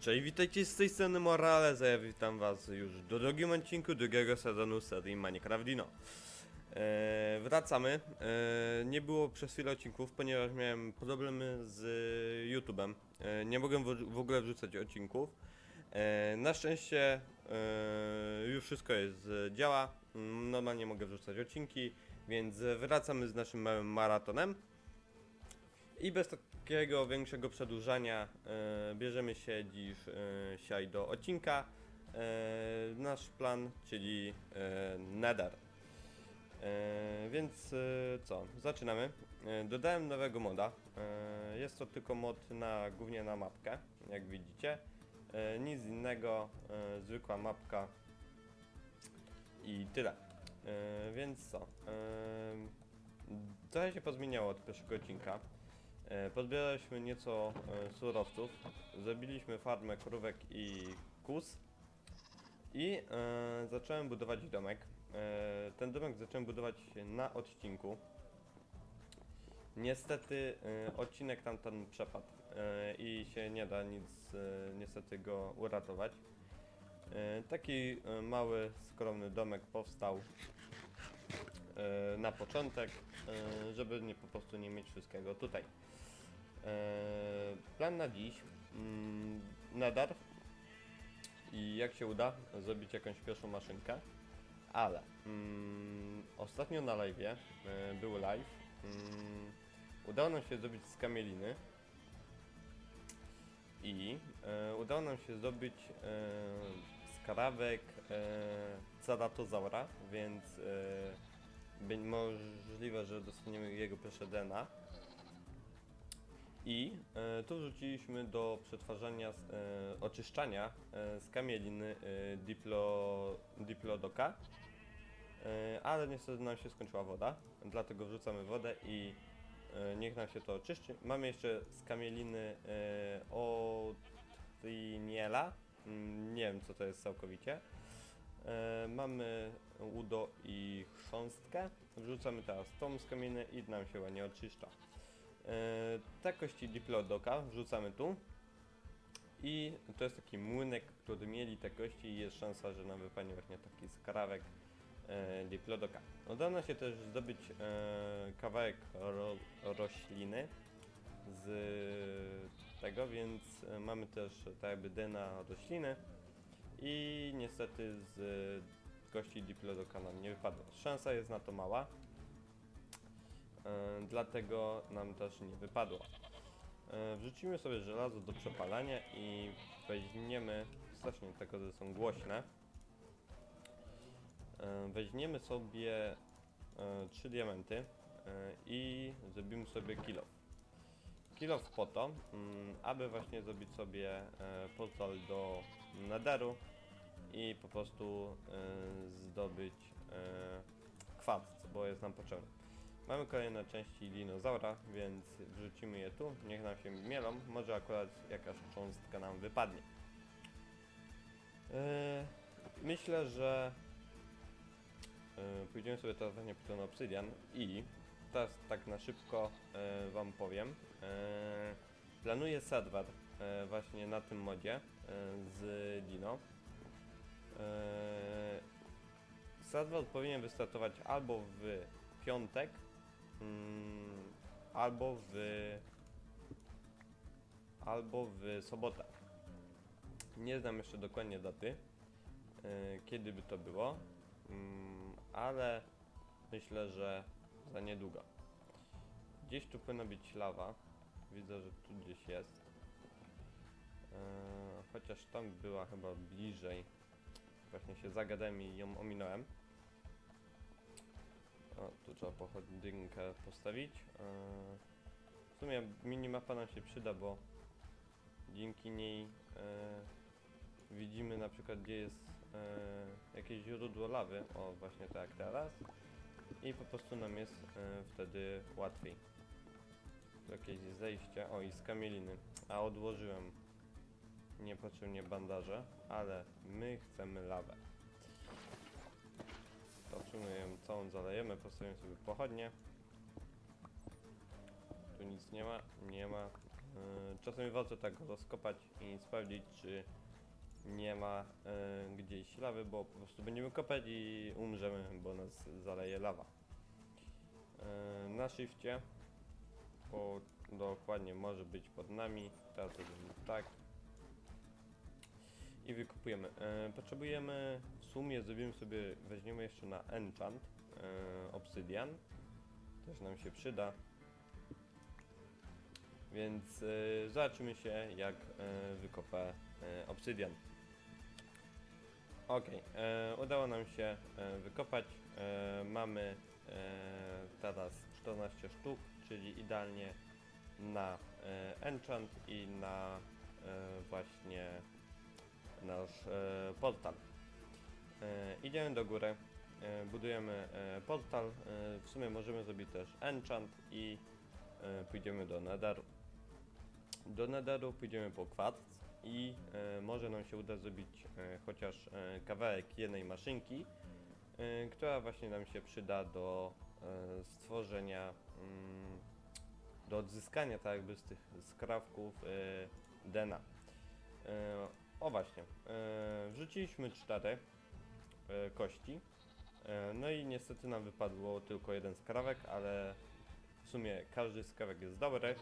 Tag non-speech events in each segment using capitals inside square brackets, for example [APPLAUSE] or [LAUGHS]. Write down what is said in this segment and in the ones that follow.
Cześć, witajcie z tej strony Morales, ja witam was już do drugim odcinku drugiego sezonu serii Minecraft Dino. E, wracamy. E, nie było przez chwilę odcinków, ponieważ miałem problemy z YouTube'em. E, nie mogłem w, w ogóle wrzucać odcinków. E, na szczęście e, już wszystko jest, e, działa. Mm, Normalnie mogę wrzucać odcinki, więc wracamy z naszym małym maratonem. I bez takiego większego przedłużania e, bierzemy się dziś e, do odcinka. E, nasz plan, czyli e, Nether. E, więc co, zaczynamy. E, dodałem nowego moda. Jest to tylko mod na głównie na mapkę, jak widzicie. Nic innego, zwykła mapka i tyle. Więc co? E, trochę się pozmieniało od pierwszego odcinka. E, Pozbieraliśmy nieco e, surowców, zrobiliśmy farmę krówek i kus i e, zacząłem budować domek. Ten domek zacząłem budować na odcinku. Niestety odcinek tamten przepadł i się nie da nic niestety go uratować. Taki mały, skromny domek powstał na początek, żeby nie po prostu nie mieć wszystkiego tutaj. E, plan na dziś. Mm, nadar. I jak się uda, zrobić jakąś pierwszą maszynkę. Ale mm, ostatnio na live e, był live. Mm, udało nam się zrobić z kamieliny. I e, udało nam się zdobyć e, skrawek ceratozaura, więc możliwe, że dostaniemy jego pierwsze DNA. I e, tu wrzuciliśmy do przetwarzania, e, oczyszczania e, z kamieliny diplo, diplodoka. Ale niestety nam się skończyła woda, dlatego wrzucamy wodę i niech nam się to oczyści. Mamy jeszcze z kamieliny otriniela, Mm, nie wiem co to jest całkowicie. Mamy udo i chrząstkę. Wrzucamy teraz tą z kamieliny i nam się ładnie oczyszcza. Te kości diplodoka wrzucamy tu. I to jest taki młynek, który mieli te kości i jest szansa, że nam wypadnie właśnie taki skrawek e, diplodoka. Udało nam się też zdobyć e, kawałek ro, rośliny z tego, więc e, mamy też tak jakby DNA rośliny i niestety z kości diplodoka nam nie wypadło. Szansa jest na to mała, dlatego nam też nie wypadło. E, Wrzucimy sobie żelazo do przepalania i weźmiemy, strasznie tego, że są głośne, E, weźmiemy sobie e, trzy diamenty e, i zrobimy sobie kill Kilof po to, mm, aby właśnie zrobić sobie e, portal do Netheru i po prostu e, zdobyć e, kwarc, bo jest nam potrzebny. Mamy kolejne części dinozaura, więc wrzucimy je tu, niech nam się mielą, może akurat jakaś cząstka nam wypadnie. E, myślę, że e, pójdziemy sobie teraz właśnie po ten obsydian i teraz tak na szybko e, wam powiem. E, planuję serwer e, właśnie na tym modzie e, z Dino. E, serwer powinien wystartować albo w piątek, mm, albo w albo w sobotę. Nie znam jeszcze dokładnie daty, e, kiedy by to było, mm, ale myślę, że za niedługo. Gdzieś tu powinna być lawa. Widzę, że tu gdzieś jest. Eee, chociaż tam była chyba bliżej. Właśnie się zagadałem i ją ominąłem. O, tu trzeba pochodynkę postawić. Eee, w sumie minimapa nam się przyda, bo dzięki niej eee, widzimy na przykład gdzie jest eee, jakieś źródło lawy. O, właśnie tak teraz i po prostu nam jest e, wtedy łatwiej. Jakieś zejście, o i z kamieliny, a odłożyłem niepotrzebnie bandaże, ale my chcemy lawę. Sumie ją całą zalejemy, postawimy sobie pochodnie. Tu nic nie ma, nie ma. czasami warto tak rozkopać i sprawdzić, czy nie ma e, gdzieś lawy, bo po prostu będziemy kopać i umrzemy, bo nas zaleje lawa. E, na shifcie, bo dokładnie może być pod nami, teraz robimy tak i wykupujemy. Potrzebujemy, sumie zrobimy sobie, weźmiemy jeszcze na enchant e, obsydian, też nam się przyda. Więc e, zobaczymy się jak e, wykopę e, obsydian. Ok, e, udało nam się e, wykopać. E, mamy e, teraz 14 sztuk, czyli idealnie na enchant i na właśnie nasz portal. E, idziemy do góry, e, budujemy e, portal. W sumie możemy zrobić też enchant i pójdziemy do netheru. Do netheru pójdziemy po kwarc i może nam się uda zrobić chociaż kawałek jednej maszynki, która właśnie nam się przyda do stworzenia, mm, do odzyskania tak jakby z tych skrawków Dena. E, o właśnie, wrzuciliśmy cztery kości, e, no i niestety nam wypadło tylko jeden skrawek, ale w sumie każdy skrawek jest dobry,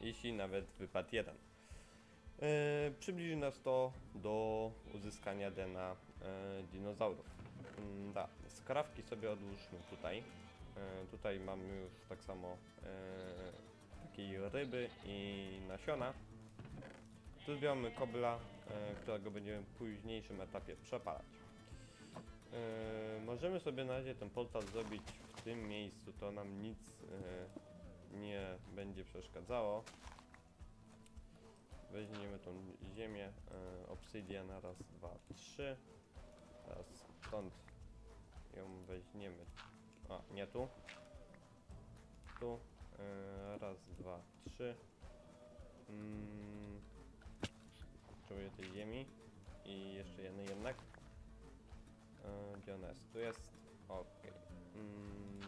jeśli nawet wypadł jeden. E, przybliży nas to do uzyskania DNA e, dinozaurów. Mm, da, skrawki sobie odłóżmy tutaj. E, tutaj mamy już tak samo e, takiej ryby i nasiona. Tu zbieramy kobla, e, którego będziemy w późniejszym etapie przepalać. E, możemy sobie na razie ten portal zrobić w tym miejscu, to nam nic e, nie będzie przeszkadzało. Weźmiemy tą ziemię, e, obsydian na raz, dwa, trzy. Teraz stąd ją weźmiemy. A, nie tu. Tu. Raz, dwa, trzy. Mm, potrzebuję tej ziemi i jeszcze jednej jednak. E, Gdzie ona jest? Tu jest. Okej. Mm,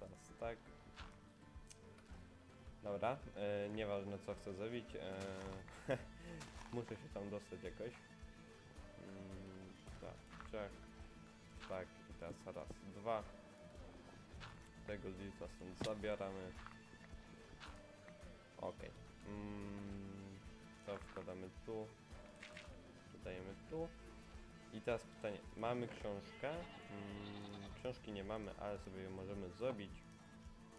teraz tak. Dobra, e, nieważne co chcę zrobić. E, [LAUGHS] muszę się tam dostać jakoś. Mm, tak, trzech. Tak, i teraz raz, dwa. Tego zlica stąd zabieramy. Okej. Mm, to wkładamy tu. Tu dajemy tu. I teraz pytanie, mamy książkę? Mm, książki nie mamy, ale sobie ją możemy zrobić.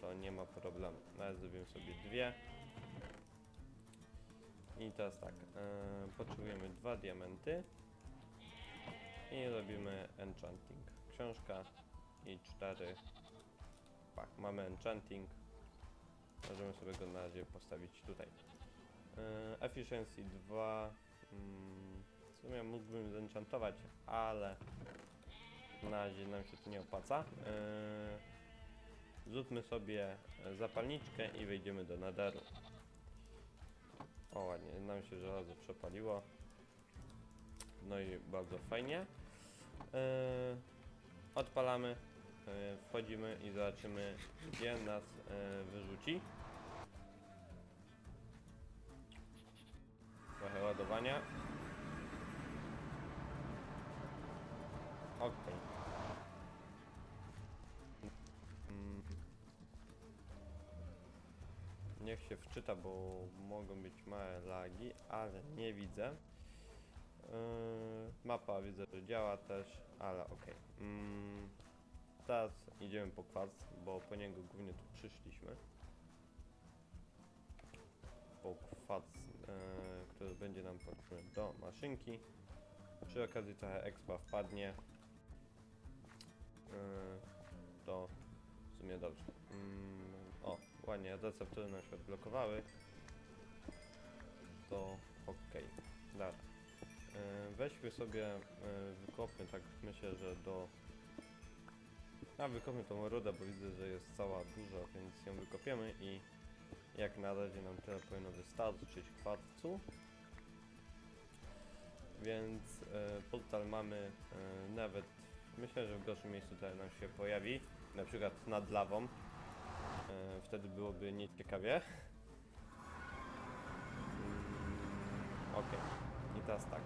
To nie ma problemu. Nawet zrobimy sobie dwie. I teraz tak, e, potrzebujemy dwa diamenty. I robimy enchanting. Książka i cztery. Tak, mamy enchanting. Możemy sobie go na razie postawić tutaj. E, efficiency 2. Mm, w sumie mógłbym zenchantować, ale na razie nam się to nie opłaca. E, zróbmy sobie zapalniczkę i wejdziemy do naderu. O ładnie, nam się żelazo przepaliło. No i bardzo fajnie. E, odpalamy, wchodzimy i zobaczymy gdzie nas wyrzuci. Ładowania. Okej. Mm. Niech się wczyta, bo mogą być małe lagi, ale nie widzę. Yy, mapa widzę, że działa też, ale okej. Mm, teraz idziemy po kwarc, bo po niego głównie tu przyszliśmy. Po yy, będzie nam potrzebny do maszynki. Przy okazji trochę expa wpadnie. Yy, to w sumie dobrze. Mm, o, ładnie, receptury nam się odblokowały. To okej. Dobra. E, Weźmy sobie, e, wykopmy tak myślę, że do... A wykopmy tą rudę, bo widzę, że jest cała duża, więc ją wykopiemy i jak na razie nam tyle powinno wystarczyć kwarcu więc e, portal mamy e, nawet, myślę, że w gorszym miejscu teraz nam się pojawi, na przykład nad lawą, e, wtedy byłoby nieciekawie. [LAUGHS] Mm, ok, i teraz tak,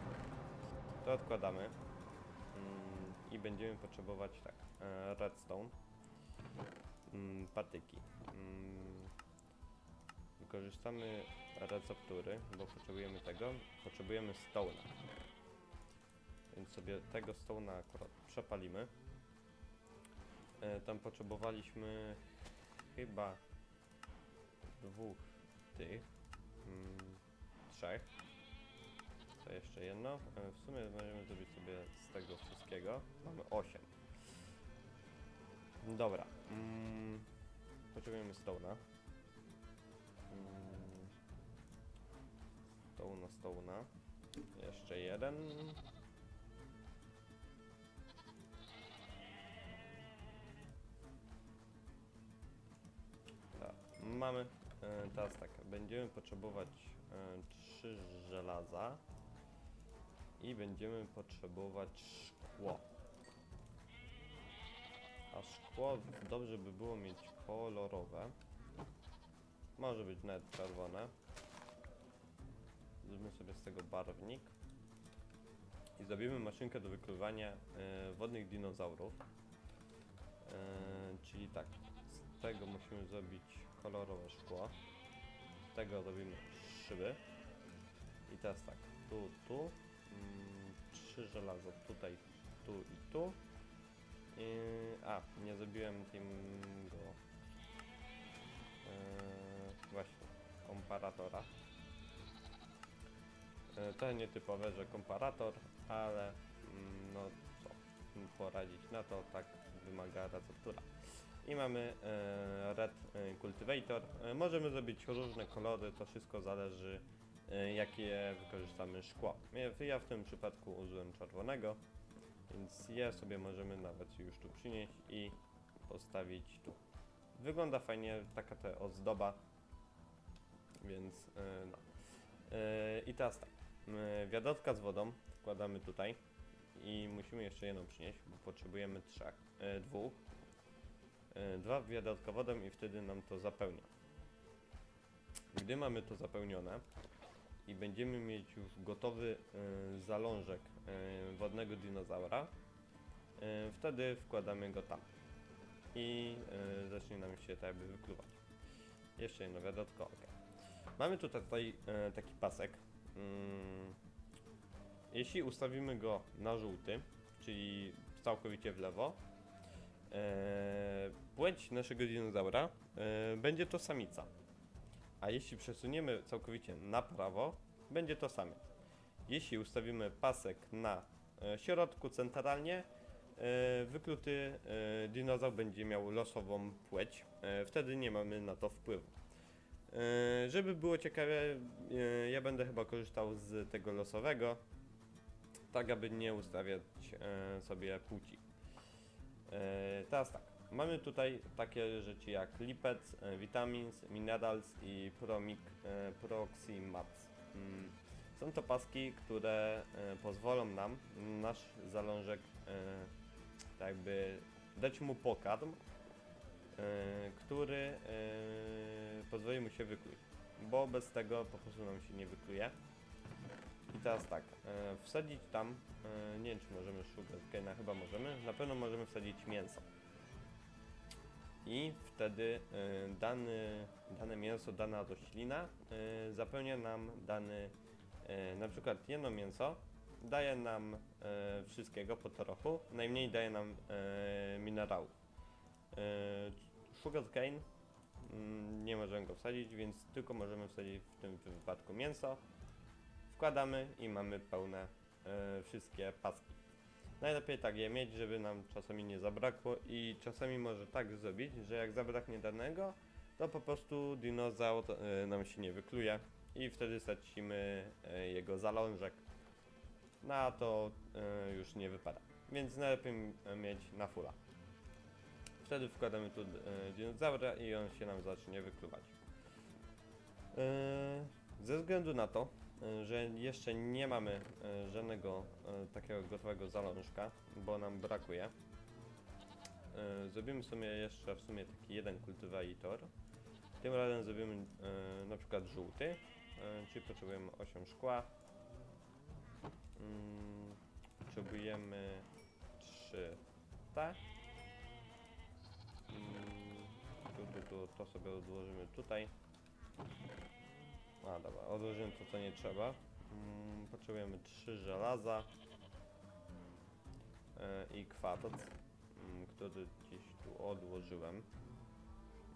to odkładamy mm, i będziemy potrzebować tak, redstone, mm, patyki. Wykorzystamy receptury, bo potrzebujemy tego. Potrzebujemy stołna. Więc sobie tego stone'a akurat przepalimy. E, tam potrzebowaliśmy chyba dwóch tych. Mm, trzech. Co jeszcze jedno? E, W sumie możemy zrobić sobie z tego wszystkiego. Mamy 8. Dobra. Mm, potrzebujemy stołna. Mm, stołna, stołna. Jeszcze jeden. Mamy. E, teraz tak, będziemy potrzebować e, trzy żelaza i będziemy potrzebować szkło. A szkło dobrze by było mieć kolorowe. Może być nawet czerwone. Zrobimy sobie z tego barwnik. I zrobimy maszynkę do wykrywania e, wodnych dinozaurów. E, czyli tak, z tego musimy zrobić kolorowe szkło. Z tego robimy szyby. I teraz tak, tu, tu. Mm, trzy żelazo tutaj, tu i tu. I, a, nie zrobiłem tego e, właśnie komparatora. E, to nietypowe, że komparator, ale mm, no co poradzić na to, tak wymaga receptura. I mamy e, Red e, Cultivator. E, możemy zrobić różne kolory, to wszystko zależy jakie wykorzystamy szkło. Ja- w tym przypadku użyłem czerwonego, więc je sobie możemy nawet już tu przynieść i postawić tu. Wygląda fajnie, taka ta ozdoba, więc no. I teraz tak, wiadotka z wodą wkładamy tutaj i musimy jeszcze jedną przynieść, bo potrzebujemy trzech, dwóch. E, dwa wiadotka wodą i wtedy nam to zapełnia. Gdy mamy to zapełnione i będziemy mieć już gotowy e, zalążek e, wodnego dinozaura, wtedy wkładamy go tam i zacznie nam się tak jakby wykluwać. Jeszcze jedno wiadotko, ok. Mamy tutaj taki pasek. Mm, jeśli ustawimy go na żółty, czyli całkowicie w lewo, płeć naszego dinozaura e, będzie to samica. A jeśli przesuniemy całkowicie na prawo, będzie to samiec. Jeśli ustawimy pasek na e, środku centralnie, e, wykluty e, dinozaur będzie miał losową płeć. E, wtedy nie mamy na to wpływu. E, żeby było ciekawe, e, ja będę chyba korzystał z tego losowego, tak aby nie ustawiać e, sobie płci. E, teraz tak, mamy tutaj takie rzeczy jak lipec, e, vitamins, minerals i promic, e, proximats. Mm, Są to paski, które pozwolą nam nasz zalążek tak jakby dać mu pokarm, który pozwoli mu się wykluć, bo bez tego po prostu nam się nie wykluje. I teraz tak, e, wsadzić tam, e, nie wiem czy możemy sugarcane'a, chyba możemy, na pewno możemy wsadzić mięso. I wtedy e, dany, dane mięso, dana roślina e, zapełnia nam dany, e, na przykład jedno mięso daje nam e, wszystkiego po trochu, najmniej daje nam e, minerałów. E, sugarcane mm, nie możemy go wsadzić, więc tylko możemy wsadzić w tym wypadku mięso. Wkładamy i mamy pełne e, wszystkie paski. Najlepiej tak je mieć, żeby nam czasami nie zabrakło i czasami może tak zrobić, że jak zabraknie danego, to po prostu dinozaur e, nam się nie wykluje i wtedy stracimy e, jego zalążek. Na to już nie wypada. Więc najlepiej mieć na fulla. Wtedy wkładamy tu e, dinozaura i on się nam zacznie wykluwać. Ze względu na to, że jeszcze nie mamy e, żadnego e, takiego gotowego zalążka, bo nam brakuje, zrobimy sobie jeszcze w sumie taki jeden kultywator. Tym razem zrobimy na przykład żółty, czyli potrzebujemy 8 szkła Mm, potrzebujemy trzy te. Mm, to sobie odłożymy tutaj. A dobra, odłożymy to co nie trzeba. Mm, potrzebujemy trzy żelaza e, i kwadrac, mm, który gdzieś tu odłożyłem.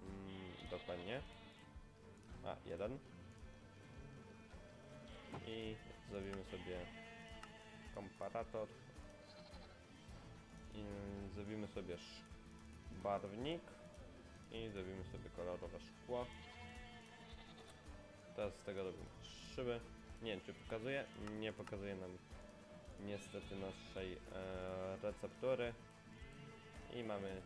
Mm, dokładnie. A, jeden. I zrobimy sobie komparator. I zrobimy sobie barwnik. I zrobimy sobie kolorowe szkło. Teraz z tego robimy szyby. Nie wiem czy pokazuje. Nie pokazuje nam niestety naszej e, receptury. I mamy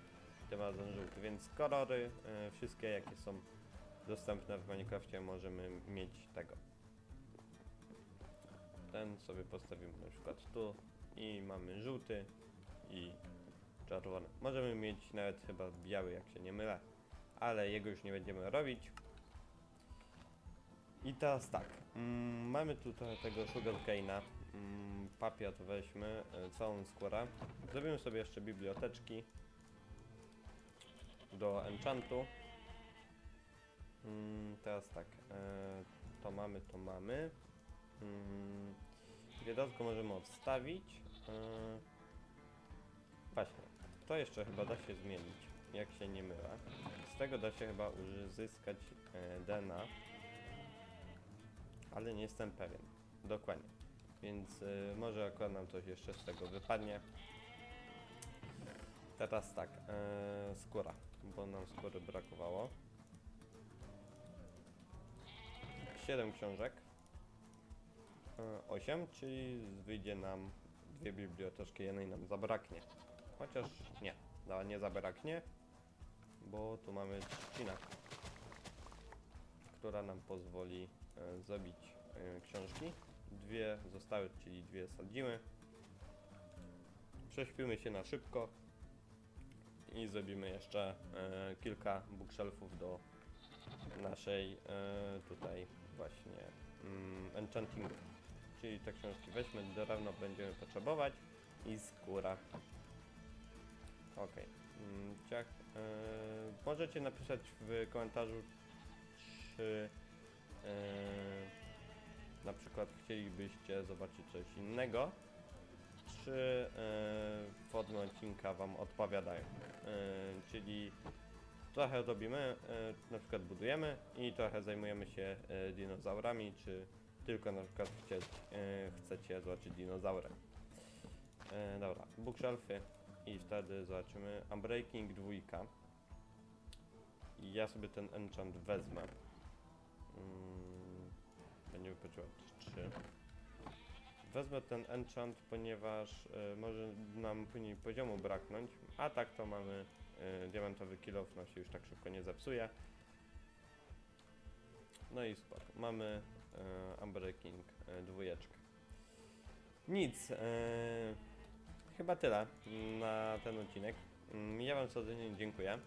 tym razem żółty, więc kolory e, wszystkie jakie są dostępne w Minecrafcie możemy mieć tego. Ten sobie postawimy na przykład tu i mamy żółty i czerwony. Możemy mieć nawet chyba biały, jak się nie mylę, ale jego już nie będziemy robić. I teraz tak, mm, mamy tutaj tego sugarcane'a, mm, papier weźmy, e, całą skórę. Zrobimy sobie jeszcze biblioteczki do enchantu. Mm, teraz tak, e, to mamy, to mamy. Mm, Wiadomo możemy odstawić. E, właśnie, to jeszcze chyba da się zmienić, jak się nie mylę. Z tego da się chyba uzyskać e, DNA, ale nie jestem pewien. Dokładnie. Więc e, może akurat nam coś jeszcze z tego wypadnie. Teraz tak, e, skóra, bo nam skóry brakowało. 7 książek. 8, czyli wyjdzie nam dwie biblioteczki, jednej nam zabraknie. Chociaż nie, no, nie zabraknie, bo tu mamy trzcinę, która nam pozwoli e, zrobić e, książki. Dwie zostały, czyli dwie sadzimy. Prześpimy się na szybko i zrobimy jeszcze e, kilka bookshelfów do naszej tutaj właśnie mm, enchantingu. Czyli te książki weźmy, drewno będziemy potrzebować i skóra. Ok. Mm, ciach, e, możecie napisać w komentarzu, czy na przykład chcielibyście zobaczyć coś innego, czy e, formy odcinka Wam odpowiadają. E, czyli trochę robimy, e, na przykład budujemy i trochę zajmujemy się e, dinozaurami, czy tylko na przykład e, chcecie zobaczyć dinozaury. E, dobra, bookshelfy i wtedy zobaczymy Unbreaking 2. I ja sobie ten enchant wezmę. Mm, będziemy potrzebować 3. Wezmę ten enchant, ponieważ e, może nam później poziomu braknąć, a tak to mamy e, diamentowy kill off, się już tak szybko nie zepsuje. No i super, mamy e, Unbreaking e, dwójeczkę. Nic, e, chyba tyle na ten odcinek. Mm, Ja Wam serdecznie dziękuję.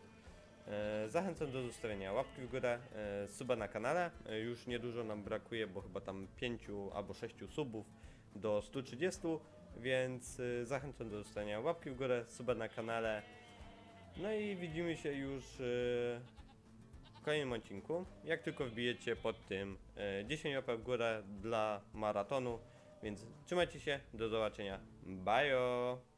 E, Zachęcam do zostawienia łapki w górę, e, suba na kanale. E, Już niedużo nam brakuje, bo chyba tam 5 albo 6 subów do 130, więc zachęcam do zostawienia łapki w górę, suba na kanale. No i widzimy się już w kolejnym odcinku. Jak tylko wbijecie pod tym e, 10 łapek w górę dla maratonu. Więc trzymajcie się, do zobaczenia. Bye!